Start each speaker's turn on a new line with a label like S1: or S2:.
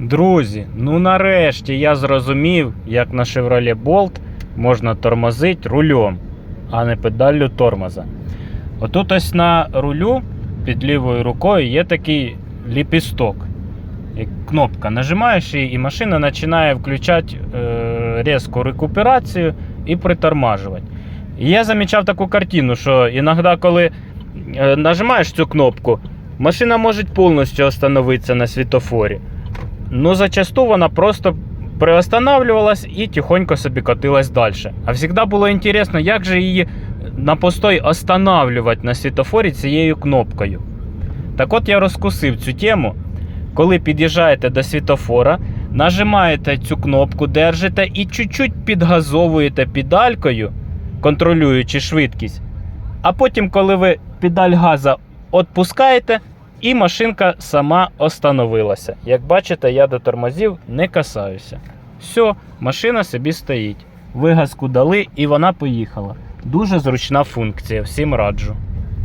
S1: Друзі, ну нарешті я зрозумів, як на Chevrolet Bolt можна тормозити рулем, а не педаллю тормоза. Отут ось на рулю під лівою рукою є такий ліпісток. Кнопка. Нажимаєш її, і машина починає включати е, різку рекуперацію і притормажувати. І я замічав таку картину, що іноді, коли е, нажимаєш цю кнопку, машина може повністю остановитися на світофорі. Ну, зачасту вона просто приостанавливалась і тихонько собі котилась далі. А завжди було інтересно, як же її на постой останавливати на світофорі цією кнопкою. Так от я розкусив цю тему. Коли під'їжджаєте до світофора, нажимаєте цю кнопку, держите і чуть-чуть підгазовуєте педалькою, контролюючи швидкість. А потім, коли ви педаль газа відпускаєте, і машинка сама остановилася. Як бачите, я до тормозів не касаюся. Все, машина собі стоїть. Вигазку дали і вона поїхала. Дуже зручна функція, всім раджу.